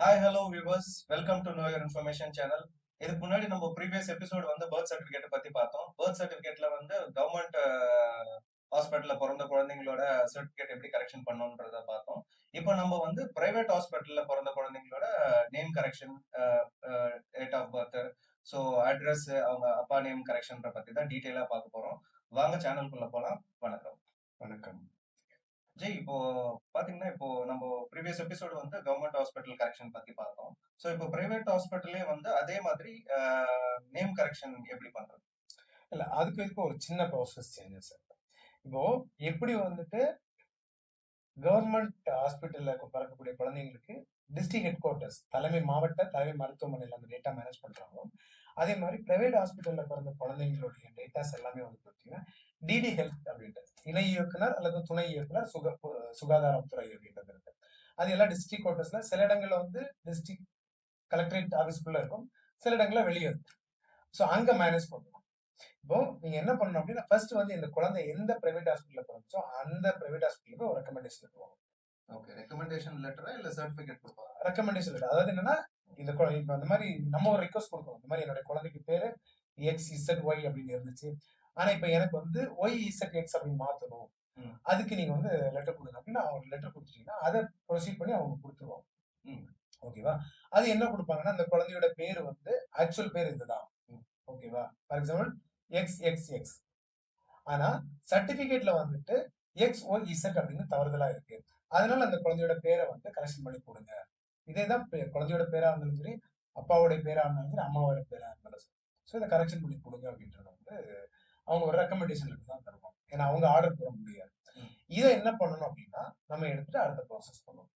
Hi hello viewers welcome to know your information channel இதுக்கு முன்னாடி நம்ம ப்ரீவியஸ் எபிசோடு வந்து பர்த் சர்டிஃபிகேட் பத்தி பார்த்தோம். பர்த் சர்டிஃபிகேட்ல வந்து கவர்மெண்ட் ஹாஸ்பிட்டல்ல uh, பிறந்த குழந்தைங்களோட சர்டிஃபிகேட் எப்படி கரெக்ஷன் பண்ணணுன்றத பார்த்தோம். இப்போ நம்ம வந்து பிரைவேட் ஹாஸ்பிட்டல்ல பிறந்த குழந்தைங்களோட name correction date of birth so address அவங்க அப்பா நேம் கரெக்ஷன்ற பத்தி தான் டீட்டெயிலாக பார்க்க போறோம். வாங்க சேனல்குள்ள போலாம். வணக்கம். வணக்கம். ஜெய் இப்போ பாத்தீங்கன்னா இப்போ நம்ம ப்ரீவியஸ் எபிசோடு வந்து கவர்மெண்ட் ஹாஸ்பிட்டல் கரெக்ஷன் பத்தி பார்த்தோம். ஸோ இப்போ பிரைவேட் ஹாஸ்பிட்டல்லே வந்து அதே மாதிரி நேம் கரெக்ஷன் எப்படி பண்றது? இல்ல அதுக்கு இதுக்கு ஒரு சின்ன ப்ராசஸ் சேஞ்சஸ் இப்போ எப்படி வந்துட்டு கவர்மெண்ட் ஹாஸ்பிட்டல்ல பிறக்கக்கூடிய குழந்தைங்களுக்கு டிஸ்ட்ரிக்ட் ஹெட் குவார்ட்டர்ஸ் தலைமை மாவட்ட தலைமை மருத்துவமனையில் அந்த டேட்டா மேனேஜ் பண்ணுறாங்களோ அதே மாதிரி பிரைவேட் ஹாஸ்பிட்டல்ல பிறந்த குழந்தைங்களுடைய டேட்டாஸ் எல்லாமே வந்து பார்த்தீங்கன்னா டிடி ஹெல்த் அப்படின்ட்டு இணை இயக்குனர் அல்லது துணை இயக்குனர் சுக சுகாதாரத்துறை அப்படின்றது இருக்கு. அது எல்லாம் டிஸ்ட்ரிக்ட் குவார்ட்டர்ஸ்ல சில இடங்கள்ல வந்து டிஸ்ட்ரிக்ட் கலெக்டரேட் ஆஃபீஸ்க்குள்ள இருக்கும். சில இடங்கள்ல வெளியே இருக்கும். ஸோ அங்க மேனேஜ் பண்ணுவோம் இப்போ நீங்க என்ன பண்ணணும் அப்படின்னா ஃபர்ஸ்ட் வந்து இந்த குழந்தை எந்த பிரைவேட் ஹாஸ்பிட்டல்ல பிறந்துச்சோ அந்த பிரைவேட் ஹாஸ்பிட்டலுக்கு ஒரு ரெக்கமெண்டேஷன் பண்ணுவோம் ஓகே ரெக்கமெண்டேஷன் லெட்டரா இல்ல சர்டிபிகேட் கொடுப்பாங்க ரெக்கமெண்டேஷன் லெட்டர் அதாவது என்னன்னா இந்த இப்ப இந்த மாதிரி நம்ம ஒரு ரிக்வஸ்ட் கொடுக்கணும். இந்த மாதிரி என்னுடைய குழந்தைக்கு பேரு எக்ஸ் இசட் ஒய் அப்படின்னு இருந்துச்சு. ஆனா இப்ப எனக்கு வந்து ஒய் இசட் எக்ஸ் அப்படின்னு மாத்தணும். அதுக்கு நீங்க வந்து லெட்டர் கொடுங்க. அப்படின்னு அவங்க லெட்டர் கொடுத்துட்டீங்கன்னா அதை ப்ரொசீட் பண்ணி அவங்க கொடுத்துருவாங்க. ஓகேவா அது என்ன கொடுப்பாங்கன்னா அந்த குழந்தையோட பேர் வந்து ஆக்சுவல் பேர் இதுதான். ஓகேவா for example X X X ஆனா சர்டிபிகேட்ல வந்துட்டு எக்ஸ் ஒய் இசட் அப்படின்னு தவறுதலா இருக்கு. அதனால அந்த குழந்தையோட பேரை வந்து கரெக்ஷன் பண்ணி கொடுங்க. இதே தான் குழந்தையோட பேரா இருந்தாலும் சரி அப்பாவுடைய பேரா இருந்தாலும் சரி அம்மாவோட பேரா இருந்தாலும் சரி. ஸோ இதை கரெக்ஷன் பண்ணி கொடுங்க அப்படின்றத வந்து அவங்க ஒரு ரெக்கமெண்டேஷன் தான் தருவாங்க. ஏன்னா அவங்க ஆர்டர் போட முடியாது. இதை என்ன பண்ணணும் அப்படின்னா நம்ம எடுத்துட்டு அடுத்த ப்ராசஸ் பண்ணணும்.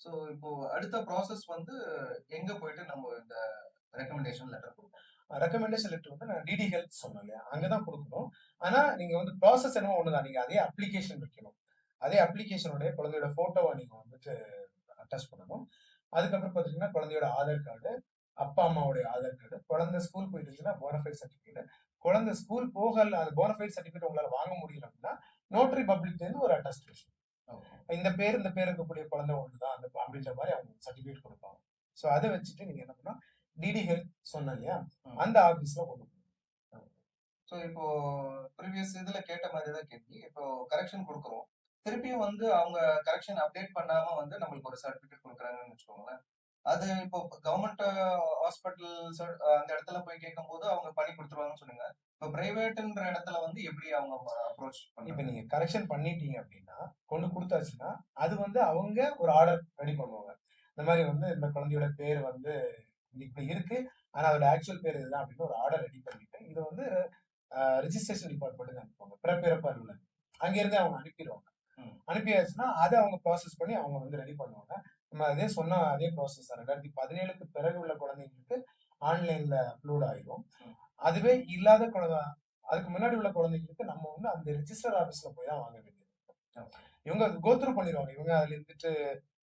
ஸோ இப்போ அடுத்த ப்ராசஸ் வந்து எங்க போயிட்டு நம்ம இந்த ரெக்கமெண்டேஷன் லெட்டர் கொடுப்போம்? ரெக்கமெண்டேஷன் லெட்டர் வந்து நான் டிடி ஹெல்த் சொன்னேன் இல்லையா? அங்கதான் கொடுக்கணும். ஆனா நீங்க வந்து ப்ராசஸ் என்னமோ ஒண்ணுதான். நீங்க அதே அப்ளிகேஷன் வைக்கணும். அதே அப்ளிகேஷனுடைய குழந்தையோட போட்டோவை நீங்க வந்துட்டு அட்டாச் பண்ணணும். அதுக்கப்புறம் பாத்தீங்கன்னா குழந்தையோட ஆதார் கார்டு அப்பா அம்மாவுடைய ஆதார் கார்டு குழந்தை ஸ்கூல் போயிட்டு இருந்துச்சுன்னா போனஃபைட் சர்டிஃபிகேட் குழந்தை ஸ்கூல் போகல அந்த போனஃபைட் சர்டிஃபிகேட் உங்களால வாங்க முடியல அப்படின்னா நோட்டரி பப்ளிக் இருந்து ஒரு அட்டஸ்டேஷன் இந்த பேர் இந்த பேர் இருக்கக்கூடிய குழந்தை ஒண்ணுதான் அந்த அப்படின்ற மாதிரி அவங்க சர்டிஃபிகேட் கொடுப்பாங்க. ஸோ அதை வச்சுட்டு நீங்க என்ன பண்ணா டிடி ஹெல்த் சொன்னேன் இல்லையா. அந்த ஆபீஸ்ல கொண்டு. ஸோ இப்போ ப்ரீவியஸ் இதுல கேட்ட மாதிரி தான் கேள்வி. இப்போ கரெக்ஷன் கொடுக்குறோம். திருப்பியும் வந்து அவங்க கரெக்ஷன் அப்டேட் பண்ணாம வந்து நம்மளுக்கு ஒரு சர்டிபிகேட் கொடுக்குறாங்கன்னு வச்சுக்கோங்களேன். அது இப்போ கவர்மெண்ட் ஹாஸ்பிட்டல் அந்த இடத்துல போய் கேட்கும்போது அவங்க பண்ணி கொடுத்துருவாங்கன்னு சொன்னீங்க இப்போ பிரைவேட்ன்ற இடத்துல வந்து எப்படி அவங்க அப்ரோச் இப்போ நீங்க கரெக்ஷன் பண்ணிட்டீங்க அப்படின்னா கொண்டு கொடுத்தாச்சுன்னா அது வந்து அவங்க ஒரு ஆர்டர் ரெடி பண்ணுவாங்க. இந்த மாதிரி வந்து இந்த குழந்தையோட பேர் வந்து இப்படி இருக்கு. ஆனா அதோட ஆக்சுவல் பேர் இதுதான் அப்படின்னு ஒரு ஆர்டர் ரெடி பண்ணிட்டு இதை வந்து ரிஜிஸ்ட்ரேஷன் டிபார்ட்மெண்ட் அனுப்புவாங்க. பிறப்பிறப்பு அலுவலர். அங்கிருந்து அவங்க அனுப்பிடுவாங்க. அனுப்பியாச்சுன்னா அதை அவங்க ப்ராசஸ் பண்ணி அவங்க வந்து ரெடி பண்ணுவாங்க. நம்ம அதே சொன்ன அதே ப்ராசஸ் தான். ரெண்டாயிரத்தி பதினேழுக்கு பிறகு உள்ள குழந்தைங்களுக்கு ஆன்லைன்ல அப்லோட் ஆயிடும் ம். அதுவே இல்லாத குழந்தை அதுக்கு முன்னாடி உள்ள குழந்தைங்களுக்கு நம்ம வந்து அந்த ரிஜிஸ்டர் ஆபீஸ்ல போய் தான் வாங்க வேண்டியது. இவங்க கோத்ரூ பண்ணிடுவாங்க. இவங்க அதுல இருந்துட்டு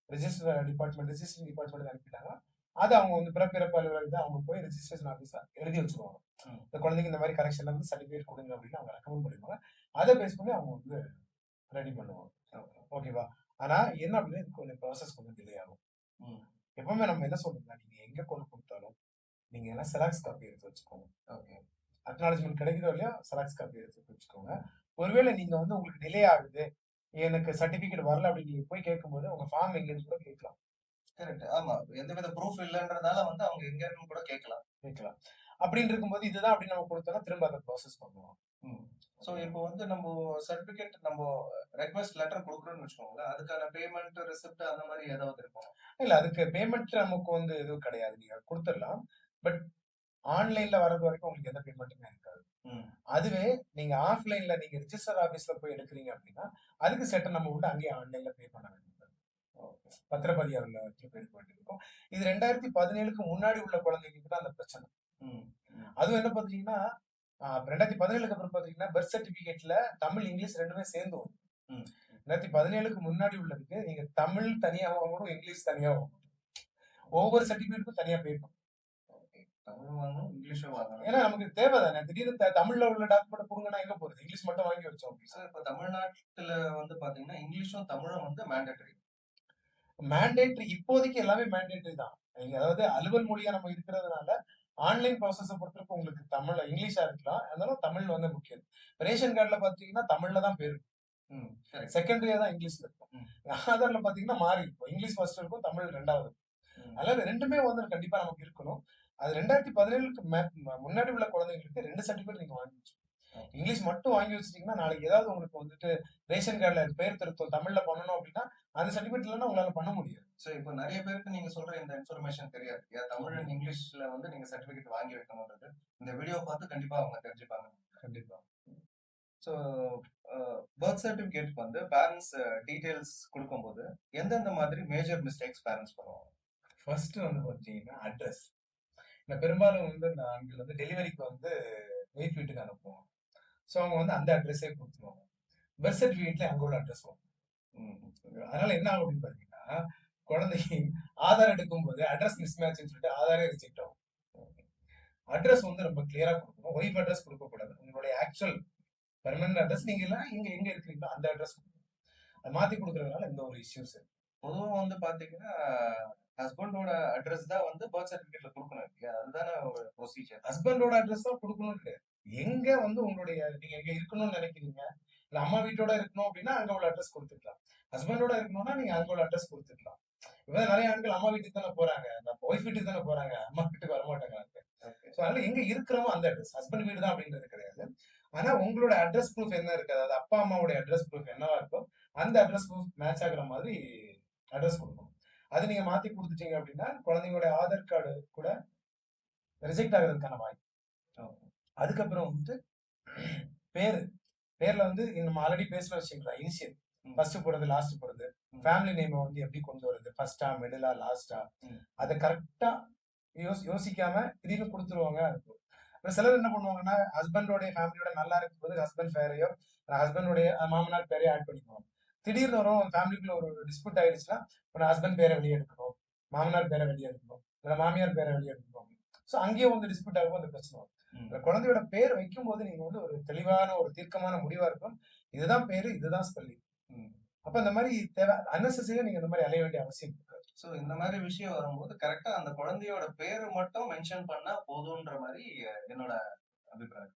ரெஜிஸ்டர் டிபார்ட்மெண்ட் ரெஜிஸ்ட்ரேஷன் டிபார்ட்மெண்ட் அனுப்பிட்டாங்க அது அவங்க வந்து பிறப்பிறப்பு அலுவலகம் தான் அவங்க போய் ரெஜிஸ்ட்ரேஷன் ஆஃபீஸ்ல எழுதி வச்சிருவாங்க. இந்த குழந்தைக்கு இந்த மாதிரி கரெக்ஷன்ல இருந்து சர்டிஃபிகேட் கொடுங்க அப்படின்னு அவங்க ரெக்கமெண்ட் பண்ணிடுவாங்க. அதை பேஸ் பண்ணி அவங்க வந்து ரெடி பண்ணுவாங்க. ஓகேவா ஆனா என்ன அப்படின்னா இது கொஞ்சம் ப்ராசஸ் கொஞ்சம் டிலே ஆகும். எப்பவுமே நம்ம என்ன சொல்றோம்னா நீங்க எங்க கொண்டு கொடுத்தாலும் நீங்க எல்லாம் செலாக்ஸ் காப்பி எடுத்து வச்சுக்கோங்க. ஓகே அக்னாலஜ்மெண்ட் கிடைக்குதோ இல்லையா செலாக்ஸ் காப்பி எடுத்து வச்சுக்கோங்க. ஒருவேளை நீங்க வந்து உங்களுக்கு டிலே ஆகுது எனக்கு சர்டிபிகேட் வரல அப்படின்னு நீங்க போய் கேட்கும்போது உங்க ஃபார்ம் எங்கன்னு கூட கேட்கலாம். கரெக்ட் ஆமா. எந்தவித ப்ரூஃப் இல்லைன்றதால வந்து அவங்க எங்க இருக்குன்னு கூட கேட்கலாம். கேட்கலாம். அப்படின்னு இருக்கும்போது இதுதான் அப்படின்னு நம்ம கொடுத்தோம்னா திரும்ப அதை ப்ராசஸ் பண்ணுவோம். ஸோ இப்போ வந்து நம்ம சர்டிபிகேட் நம்ம ரெக்வஸ்ட் லெட்டர் கொடுக்குறோம்னு வச்சுக்கோங்களேன் அதுக்கான பேமெண்ட் ரிசிப்ட் அந்த மாதிரி ஏதாவது இருக்கும் இல்ல அதுக்கு பேமெண்ட் நமக்கு வந்து எதுவும் கிடையாது. நீங்க கொடுத்துடலாம். பட் ஆன்லைன்ல வர்றது வரைக்கும் உங்களுக்கு எந்த பேமெண்ட்டுமே இருக்காது. அதுவே நீங்க ஆஃப்லைன்ல நீங்க ரிஜிஸ்டர் ஆபீஸ்ல போய் எடுக்கிறீங்க அப்படின்னா அதுக்கு செட்டை நம்ம விட்டு அங்கேயே ஆன்லைன்ல பே பண்ண வேண்டியது. பத்திரப்பதியாவில் பண்ண வேண்டியது இருக்கும். இது ரெண்டாயிரத்தி பதினேழுக்கு முன்னாடி உள்ள குழந்தைங்களுக்கு தான் அந்த பிரச்சனை. அதுவும் என்ன பாத்தீங்கன்னா ஆஹ் ரெண்டாயிரத்தி பதினேழுக்கு அப்புறம் பாத்தீங்கன்னா பர்த் சர்டிபிகேட்ல தமிழ் இங்கிலீஷ் ரெண்டுமே சேர்ந்து வரும். ரெண்டாயிரத்தி பதினேழுக்கு முன்னாடி உள்ளதுக்கு நீங்க தமிழ் தனியா வாங்கணும் இங்கிலீஷ் தனியா வாங்கணும். ஒவ்வொரு சர்டிபிகேட்டுக்கும் தனியா பே ஏன்னா நமக்கு தேவைதானே? திடீர்னு த- தமிழ்ல உள்ள டாக்குமெண்ட் கொடுங்கன்னா எங்க போறது? இங்கிலீஷ் மட்டும் வாங்கி வச்சோம் சார் இப்ப தமிழ்நாட்டுல வந்து பாத்தீங்கன்னா இங்கிலீஷும் தமிழும் வந்து மேண்டேட்டரி மேண்டேட்ரி இப்போதைக்கு எல்லாமே மேண்டேட்ரி தான். அதாவது அலுவல் மொழியா நம்ம இருக்கிறதுனால ஆன்லைன் ப்ராசஸை பொறுத்தவரைக்கும் உங்களுக்கு தமிழ்ல இங்கிலீஷா இருக்கலாம். அதனால தமிழ் வந்து முக்கியம். ரேஷன் கார்டுல பாத்தீங்கன்னா தமிழ்ல தான் பேர் செகண்டரியா தான் இங்கிலீஷ்ல இருக்கும். ஆதார்ல பாத்தீங்கன்னா மாறி இருக்கும். இங்கிலீஷ் ஃபர்ஸ்ட் இருக்கும் தமிழ் ரெண்டாவது அதனால ரெண்டுமே வந்து கண்டிப்பா நமக்கு இருக்கணும். அது ரெண்டாயிரத்தி பதினேழுக்கு முன்னாடி உள்ள குழந்தைங்களுக்கு ரெண்டு சர்டிபிகேட் நீங்க வாங்கி வச்சுக்கணும். இங்கிலீஷ் மட்டும் வாங்கி வச்சிட்டீங்கன்னா நாளைக்கு ஏதாவது உங்களுக்கு வந்துட்டு ரேஷன் கார்டுல பேர் திருத்தம் தமிழ்ல பண்ணணும் அப்படின்னா அந்த சர்டிபிகேட் இல்லைன்னா உங்களால பண்ண முடியாது. சோ இப்போ நிறைய பேருக்கு நீங்க சொல்ற இந்த இன்ஃபர்மேஷன் தெரியாது. ஏன் தமிழ் அண்ட் இங்கிலீஷ்ல வந்து நீங்க சர்டிபிகேட் வாங்கி வைக்கணும்ன்றது இந்த வீடியோ பார்த்து கண்டிப்பா அவங்க தெரிஞ்சுப்பாங்க. கண்டிப்பா. ஸோ பர்த் சர்டிஃபிகேட்க்கு வந்து பேரண்ட்ஸ் டீடைல்ஸ் கொடுக்கும்போது எந்தெந்த மாதிரி மேஜர் மிஸ்டேக்ஸ் பேரண்ட்ஸ் பண்ணுவாங்க? ஃபர்ஸ்ட் வந்து பார்த்தீங்கன்னா அட்ரஸ் இந்த பெரும்பாலும் வந்து இந்த ஆண்கள் வந்து டெலிவரிக்கு வந்து வெயிட் வீட்டுக்கு அனுப்புவோம் ஸோ அவங்க வந்து அந்த அட்ரஸே கொடுத்துருவாங்க. பர்த் சர்டிஃபிகேட்ல அங்கே உள்ள அட்ரஸ் வரும். அதனால என்ன ஆகும் அப்படின்னு பார்த்தீங்கன்னா குழந்தைக்கு ஆதார் எடுக்கும் போது அட்ரஸ் மிஸ்மேட்ச்னு சொல்லிட்டு ஆதாரே ரிஜெக்ட் ஆகும். அட்ரஸ் வந்து ரொம்ப கிளியரா கொடுக்கணும். ஒய்ஃப் அட்ரஸ் கொடுக்கக்கூடாது. உங்களுடைய ஆக்சுவல் பெர்மனன்ட் அட்ரஸ் நீங்க எல்லாம் இங்க எங்க இருக்கிறீங்களோ அந்த அட்ரஸ் அதை மாத்தி கொடுக்கறதுனால இந்த ஒரு இஷ்யூஸ் பொதுவாக வந்து பாத்தீங்கன்னா ஹஸ்பண்டோட அட்ரஸ் தான் வந்து பர்த் சர்டிபிகேட்ல கொடுக்கணும் இல்லையா? அதுதானே ஒரு ப்ரொசீஜர் ஹஸ்பண்டோட அட்ரஸ் தான் கொடுக்கணும் எங்க வந்து உங்களுடைய நீங்க எங்க இருக்கணும்னு நினைக்கிறீங்க? இல்ல அம்மா வீட்டோட இருக்கணும் அப்படின்னா அங்க உள்ள அட்ரஸ் கொடுத்துக்கலாம். ஹஸ்பண்டோட இருக்கணும்னா நீங்க அங்க உள்ள அட்ரஸ் கொடுத்துக்கலாம். இப்போ நிறைய ஆண்கள் அம்மா வீட்டுக்கு தானே போறாங்க. ஒய்ஃப் வீட்டுக்கு தானே போறாங்க. அம்மா வீட்டுக்கு வர மாட்டாங்க ஸோ அதனால எங்க இருக்கிறோமோ அந்த அட்ரஸ் ஹஸ்பண்ட் வீடு தான் அப்படின்றது கிடையாது. ஆனா உங்களோட அட்ரஸ் ப்ரூஃப் என்ன இருக்கு? அதாவது அப்பா அம்மாவோட அட்ரஸ் ப்ரூஃப் என்னவா இருக்கோ அந்த அட்ரஸ் ப்ரூஃப் மேட்ச் ஆகுற மாதிரி அட்ரஸ் கொடுக்கணும். அது நீங்க மாத்தி கொடுத்துட்டீங்க அப்படின்னா குழந்தைங்களோட ஆதார் கார்டு கூட ரிஜெக்ட் ஆகுறதுக்கான வாய்ப்பு. அதுக்கப்புறம் வந்துட்டு பேரு. பேர்ல வந்து நம்ம ஆல்ரெடி பேசுற விஷயம் தான் இனிஷியல். ஃபர்ஸ்ட் போறது லாஸ்ட் போறது. ம். ஃபேமிலி நேம் வந்து எப்படி கொண்டு வருது ஃபர்ஸ்டா மிடிலா லாஸ்டா. அதை கரெக்டா யோசி யோசிக்காம திடீர்னு கொடுத்துருவாங்க. அப்புறம் சிலர் என்ன பண்ணுவாங்கன்னா ஹஸ்பண்டோடைய ஃபேமிலியோட நல்லா இருக்கும்போது ஹஸ்பண்ட் பேரையோ ஹஸ்பண்டோடைய மாமனார் பேரையோ ஆட் பண்ணிக்குவாங்க. திடீர்னு வரும் ஃபேமிலிக்குள்ள ஒரு டிஸ்பியூட் ஆயிடுச்சுன்னா இப்போ ஹஸ்பண்ட் பேரை வெளியே எடுக்கணும் மாமனார் பேரை வெளியே எடுக்கணும் இல்லை மாமியார் பேரை வெளியே எடுக்கணும் ஸோ அங்கேயும் வந்து டிஸ்பியூட் ஆகும் அந்த பிரச்சனை வரும். குழந்தையோட பேர் வைக்கும்போது நீங்க வந்து ஒரு தெளிவான ஒரு தீர்க்கமான முடிவா இருக்கும். இதுதான் பேரு இதுதான் ஸ்பெல்லிங் அப்ப இந்த மாதிரி தேவை அன்னெசரியா நீங்க இந்த மாதிரி அலைய வேண்டிய அவசியம் இருக்காது ஸோ இந்த மாதிரி விஷயம் வரும்போது கரெக்டா அந்த குழந்தையோட பேரு மட்டும் மென்ஷன் பண்ணா போதும்ன்ற மாதிரி என்னோட அபிப்பிராயம்.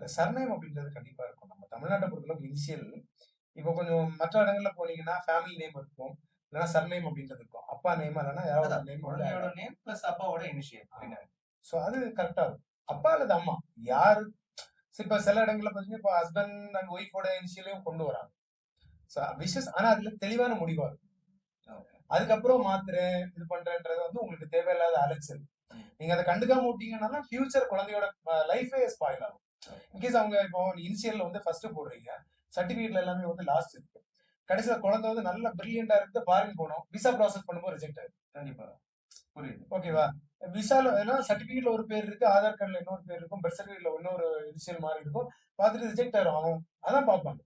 இந்த சர்நேம் அப்படின்றது கண்டிப்பா இருக்கும். நம்ம தமிழ்நாட்டை பொறுத்தளவுக்கு இனிஷியல் இப்போ கொஞ்சம் மற்ற இடங்கள்ல போனீங்கன்னா ஃபேமிலி நேம் இருக்கும். இல்லைன்னா சர்நேம் அப்படின்றது இருக்கும். அப்பா நேம் இல்லைன்னா அதான், நேம் குழந்தையோட நேம் பிளஸ் அப்பாவோட இனிஷியல் அப்படின்னு ஸோ அது கரெக்டா இருக்கும். அப்பா அல்லது அம்மா? யாரு? இப்ப சில இடங்கள்ல பாத்தீங்கன்னா இப்போ ஹஸ்பண்ட் அண்ட் ஒய்ஃபோட இனிஷியலையும் கொண்டு வராங்க. ஸோ விஷஸ் ஆனா அதுல தெளிவான முடிவா இருக்கும். அதுக்கப்புறம் மாத்துறேன் இது பண்றேன்றது வந்து உங்களுக்கு தேவையில்லாத அலைச்சல். நீங்க அதை கண்டுக்காம விட்டீங்கன்னா ஃபியூச்சர் குழந்தையோட லைஃபே ஸ்பாயில் ஆகும். இன்கேஸ் அவங்க இப்போ இனிஷியல்ல வந்து ஃபர்ஸ்ட் போடுறீங்க சர்டிபிகேட்ல எல்லாமே வந்து லாஸ்ட் இருக்கு. கடைசியில குழந்தை வந்து நல்ல பிரில்லியண்டா இருக்கு ஃபாரின் போனோம். விசா ப்ராசஸ் பண்ணும்போது ரிஜெக்ட் கண்டிப்பா. புரியுது. ஓகேவா விசால ஏன்னா சர்டிபிகேட்ல ஒரு பேர் இருக்கு ஆதார் கார்டுல இன்னொரு பேர் இருக்கும் பர்த் சர்டிபிகேட்ல இன்னொரு இனிஷியல் மாதிரி இருக்கும். பார்த்துட்டு ரிஜெக்ட் ஆயிரும். அவன் அதான் பார்ப்பாங்க.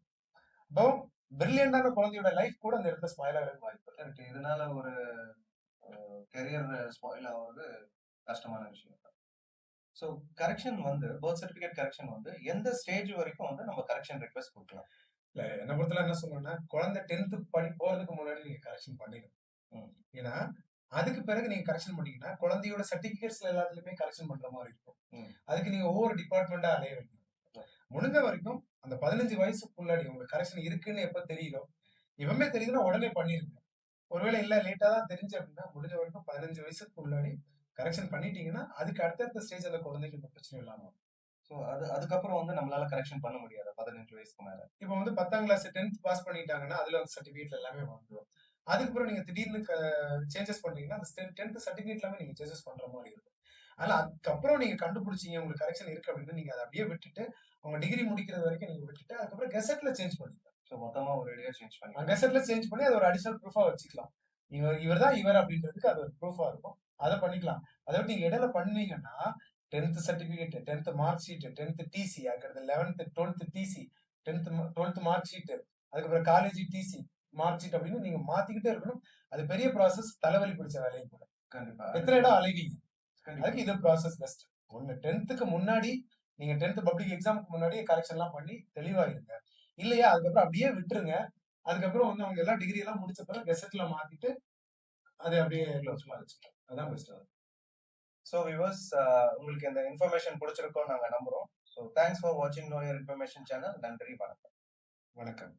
அப்போ பிரில்லியண்டான குழந்தையோட லைஃப் கூட அந்த இடத்துல ஸ்பாயில் ஆகிறது வாய்ப்பு இருக்கு. கரெக்ட் இதனால ஒரு கெரியர் ஸ்பாயில் ஆகுறது கஷ்டமான விஷயம். ஸோ கரெக்ஷன் வந்து பர்த் சர்டிஃபிகேட் கரெக்ஷன் வந்து எந்த ஸ்டேஜ் வரைக்கும் வந்து நம்ம கரெக்ஷன் ரிக்வெஸ்ட் கொடுக்கலாம். இல்ல என்ன பொறுத்தல என்ன சொல்றேன்னா குழந்தை டென்த் படி போறதுக்கு முன்னாடி நீங்க கரெக்ஷன் பண்ணிடணும் ம். ஏன்னா அதுக்கு பிறகு நீங்க கரெக்ஷன் பண்ணீங்கன்னா குழந்தையோட சர்டிபிகேட்ஸ்ல எல்லாத்துலயுமே கரெக்ஷன் பண்ற மாதிரி இருக்கும். அதுக்கு நீங்க ஒவ்வொரு டிபார்ட்மெண்டா அலைய வேண்டும் முடிஞ்ச வரைக்கும் அந்த பதினஞ்சு வயசுக்குள்ளாடி உங்களுக்கு கரெக்ஷன் இருக்குன்னு எப்ப தெரியுதோ இவமே தெரியுதுன்னா உடனே பண்ணிருங்க ஒருவேளை இல்ல லேட்டா தான் தெரிஞ்சு அப்படின்னா முடிஞ்ச வரைக்கும் பதினஞ்சு வயசுக்கு முன்னாடி கரெக்ஷன் பண்ணிட்டீங்கன்னா அதுக்கு அடுத்தடுத்த ஸ்டேஜ் அந்த குழந்தைக்கு இந்த பிரச்சனை இல்லாம. ஸோ அது அதுக்கப்புறம் வந்து நம்மளால கரெக்ஷன் பண்ண முடியாது. பதினஞ்சு வயசுக்கு மேல. இப்போ வந்து பத்தாம் கிளாஸ் டென்த் பாஸ் பண்ணிட்டாங்கன்னா அதுல வந்து சர்டிபிகேட் எல்லாமே வந்துடும் அதுக்கப்புறம் நீங்க திடீர்னு சேஞ்சஸ் பண்றீங்கன்னா அந்த டென்த் சர்டிபிகேட் எல்லாமே நீங்க சேஞ்சஸ் பண்ற மாதிரி இருக்கும். அதனால அதுக்கப்புறம் நீங்க கண்டுபிடிச்சீங்க உங்களுக்கு கரெக்ஷன் இருக்கு அப்படின்னு நீங்க அதை அப்படியே விட்டுட்டு உங்க டிகிரி முடிக்கிறது வரைக்கும் நீங்க விட்டுட்டு அதுக்கப்புறம் கெசட்ல சேஞ்ச் பண்ணிக்கலாம். ஸோ மொத்தமா ஒரு ஐடியா சேஞ்ச் பண்ணி கெசட்ல சேஞ்ச் பண்ணி அது ஒரு அடிஷனல் ப்ரூஃபா வச்சுக்கலாம். இவர் இவர் தான் இவர் அப்படின்றதுக்கு அது ஒரு ப்ரூஃபா இருக்கும். அதை பண்ணிக்கலாம். அதை நீங்க இடையில பண்ணீங்கன்னா tenth certificate tenth mark sheet tenth TC அதுக்கடுத்து eleventh twelfth TC tenth twelfth mark sheet அதுக்கப்புறம் காலேஜ் டிசி மார்க் ஷீட் அப்படின்னு நீங்க மாத்திக்கிட்டே இருக்கணும். அது பெரிய ப்ராசஸ் தலைவலி பிடிச்ச வேலையும் கூட. கண்டிப்பா. எத்தனை இடம் அலைவீங்க அதுக்கு இது ப்ராசஸ் பெஸ்ட் ஒண்ணு டென்த்துக்கு முன்னாடி நீங்க டென்த் பப்ளிக் எக்ஸாமுக்கு முன்னாடி கரெக்ஷன்லாம் பண்ணி தெளிவா இருங்க இல்லையா? அதுக்கப்புறம் அப்படியே விட்டுருங்க. அதுக்கப்புறம் வந்து அவங்க எல்லா டிகிரி எல்லாம் முடிச்ச பிறகு கெசட்ல மாத்திட்டு அதை அப்படியே அதான் பெஸ்ட் ஸோ விவர்ஸ் uh, உங்களுக்கு இந்த இன்ஃபர்மேஷன் பிடிச்சிருக்கோம் நாங்கள் நம்புறோம். ஸோ தேங்க்ஸ் ஃபார் வாட்சிங் நோயர் இன்ஃபர்மேஷன் சேனல் நன்றி வணக்கம். வணக்கம்.